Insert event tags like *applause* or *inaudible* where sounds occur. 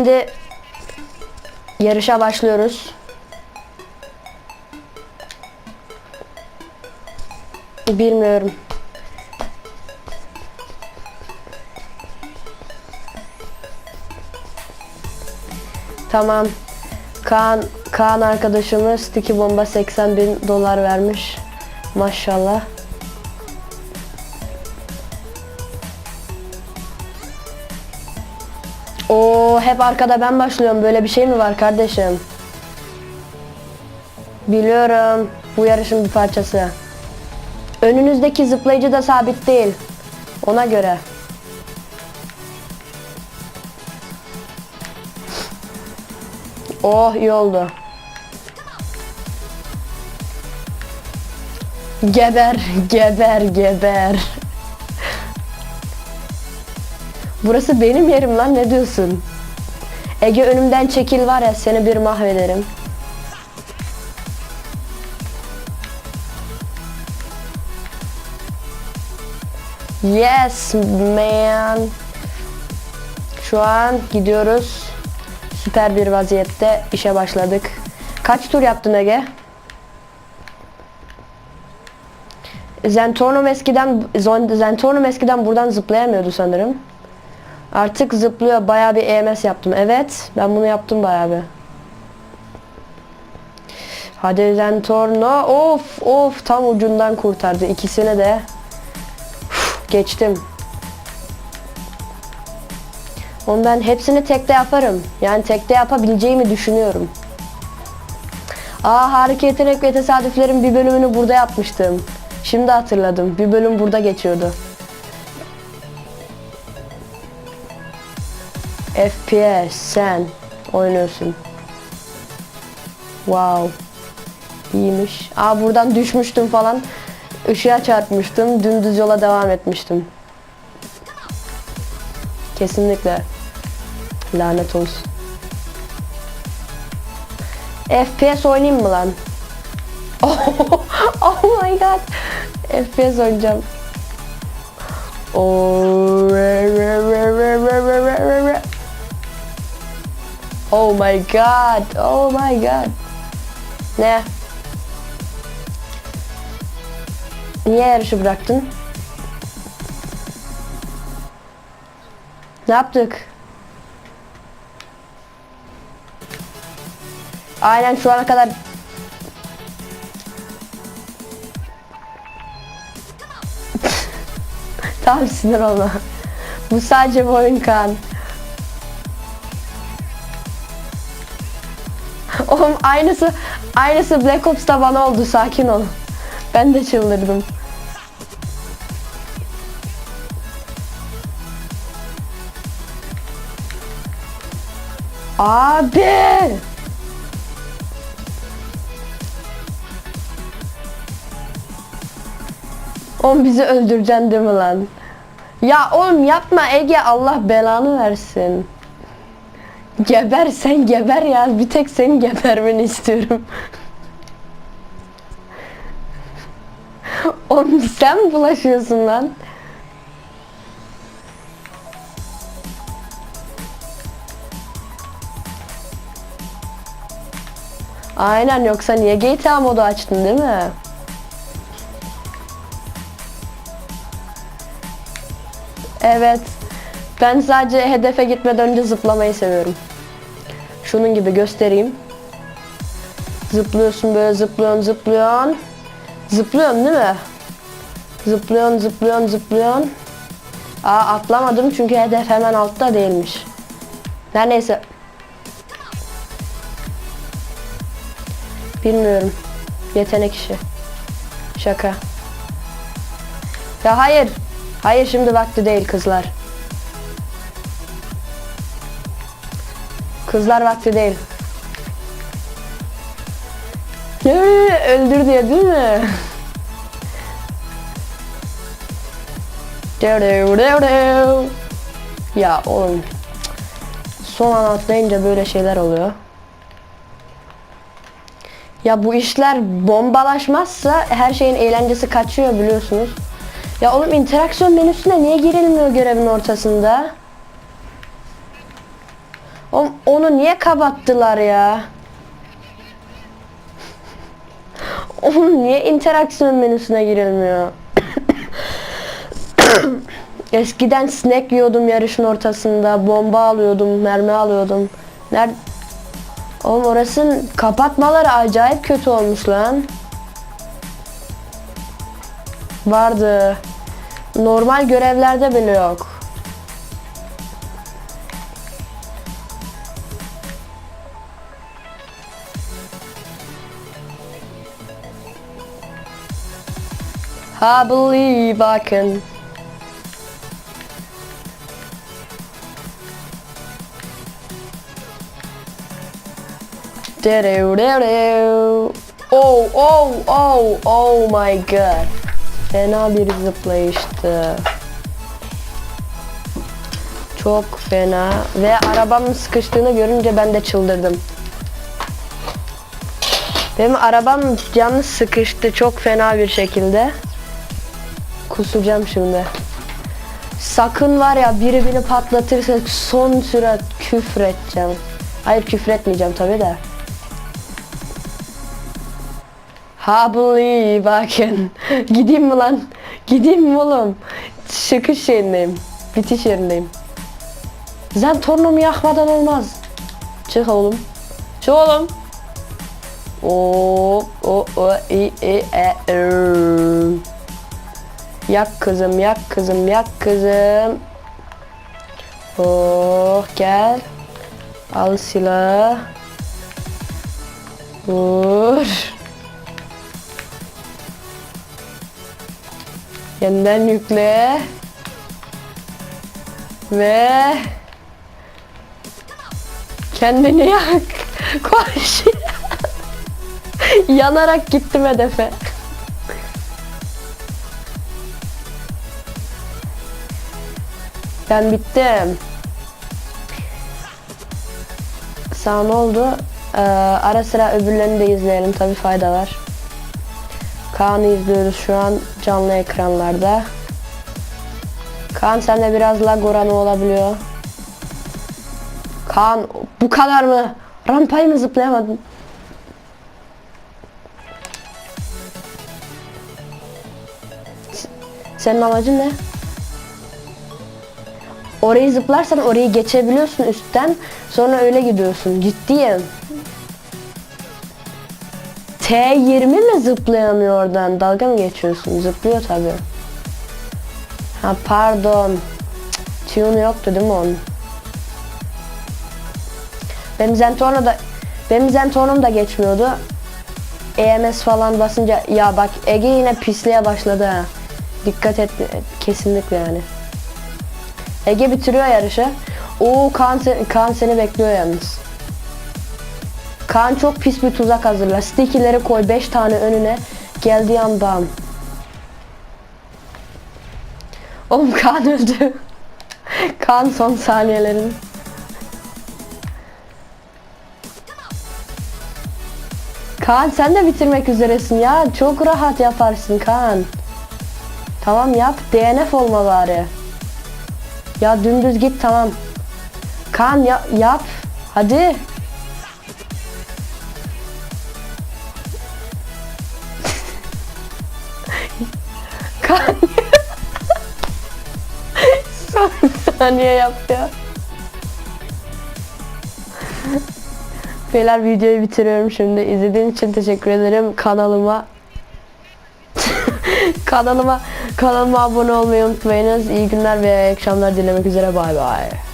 Şimdi yarışa başlıyoruz. Bilmiyorum. Tamam. Kaan, Kaan arkadaşımız Sticky Bomba 80 bin dolar vermiş. Maşallah. Oo hep arkada ben başlıyorum. Böyle bir şey mi var kardeşim? Biliyorum. Bu yarışın bir parçası. Önünüzdeki zıplayıcı da sabit değil. Ona göre. Oh iyi oldu. Geber, *laughs* geber, geber. Burası benim yerim lan ne diyorsun? Ege önümden çekil var ya seni bir mahvederim. Yes man. Şu an gidiyoruz. Süper bir vaziyette işe başladık. Kaç tur yaptın Ege? Zentornum eskiden Zentornum eskiden buradan zıplayamıyordu sanırım. Artık zıplıyor. Bayağı bir EMS yaptım. Evet, ben bunu yaptım bayağı bir. Hadi Zentorno. Of, of tam ucundan kurtardı ikisini de. Uf, geçtim. Onu ben hepsini tekte yaparım. Yani tekte yapabileceğimi düşünüyorum. Aa harika yetenek ve tesadüflerin bir bölümünü burada yapmıştım. Şimdi hatırladım. Bir bölüm burada geçiyordu. FPS sen oynuyorsun. Wow. İyiymiş. Aa buradan düşmüştüm falan. Işığa çarpmıştım. Dümdüz yola devam etmiştim. Kesinlikle. Lanet olsun. FPS oynayayım mı lan? *laughs* Oh, oh my god. FPS oynayacağım. Oh, re, re, re, re, re. Oh my god. Oh my god. Ne? Niye yarışı bıraktın? Ne yaptık? Aynen şu ana kadar *laughs* Tamam sinir olma. Bu sadece bir oyun kan. Oğlum aynısı aynısı Black Ops'ta bana oldu sakin ol. Ben de çıldırdım. Abi! Oğlum bizi öldüreceksin değil mi lan? Ya oğlum yapma Ege Allah belanı versin. Geber sen geber ya bir tek senin gebermeni istiyorum. *laughs* oğlum sen mi bulaşıyorsun lan? Aynen yoksa niye GTA modu açtın değil mi? Evet. Ben sadece hedefe gitmeden önce zıplamayı seviyorum. Şunun gibi göstereyim. Zıplıyorsun böyle zıplıyorsun zıplıyorsun. Zıplıyorsun değil mi? Zıplıyorsun zıplıyorsun zıplıyorsun. Aa atlamadım çünkü hedef hemen altta değilmiş. Her neyse. Bilmiyorum. Yetenek işi. Şaka. Ya hayır. Hayır şimdi vakti değil kızlar. Kızlar vakti değil. Öldür diye değil mi? ya oğlum. Son an atlayınca böyle şeyler oluyor. Ya bu işler bombalaşmazsa her şeyin eğlencesi kaçıyor biliyorsunuz. Ya oğlum interaksiyon menüsüne niye girilmiyor görevin ortasında? Onu niye kapattılar ya? Oğlum niye interaksiyon menüsüne girilmiyor? Eskiden snack yiyordum yarışın ortasında. Bomba alıyordum, mermi alıyordum. Nerede? Oğlum orasının kapatmaları acayip kötü olmuş lan. Vardı. Normal görevlerde bile yok. I believe I can. Oh, oh, oh, oh my god. Fena bir zıplayıştı. Çok fena. Ve arabamın sıkıştığını görünce ben de çıldırdım. Benim arabam canı sıkıştı çok fena bir şekilde. Kusacağım şimdi. Sakın var ya biri beni patlatırsa son süre küfür edeceğim. Hayır küfür etmeyeceğim tabi de. Ha I can. *laughs* Gideyim mi lan? Gideyim mi oğlum? Çıkış yerindeyim. Bitiş yerindeyim. Zaten torunumu yakmadan olmaz. Çık oğlum. Çık oğlum. O o o i e e ır. Yak kızım, yak kızım, yak kızım. Oh gel. Al silahı. Vur. Yeniden yükle. Ve kendini yak. *laughs* Koş. *laughs* Yanarak gittim hedefe. Ben bittim. Sağ ne oldu? Ee, ara sıra öbürlerini de izleyelim tabi fayda var. Kaan'ı izliyoruz şu an canlı ekranlarda. Kaan sende biraz lag oranı olabiliyor. Kaan bu kadar mı? Rampayı mı zıplayamadın? Senin amacın ne? Orayı zıplarsan orayı geçebiliyorsun üstten. Sonra öyle gidiyorsun. Ciddiyim. T20 mi zıplayamıyor oradan? Dalga mı geçiyorsun? Zıplıyor tabi. Ha pardon. Cık, Tune yoktu değil mi onun? Benim Zentorno da benim Zentorno'm da geçmiyordu. EMS falan basınca ya bak Ege yine pisliğe başladı ha. Dikkat et kesinlikle yani. Ege bitiriyor yarışı. Oo Kaan, se- seni bekliyor yalnız. Kaan çok pis bir tuzak hazırla. Sticky'leri koy 5 tane önüne. Geldiği an. Oğlum Kaan öldü. *laughs* Kaan son saniyelerin. Kaan sen de bitirmek üzeresin ya. Çok rahat yaparsın Kaan. Tamam yap. DNF olma bari. Ya dümdüz git tamam. Kaan ya, yap. Hadi. Kaan. Son saniye yap ya. Beyler videoyu bitiriyorum şimdi. İzlediğiniz için teşekkür ederim. Kanalıma *laughs* kanalıma kanalıma abone olmayı unutmayınız. İyi günler ve akşamlar dilemek üzere. Bay bay.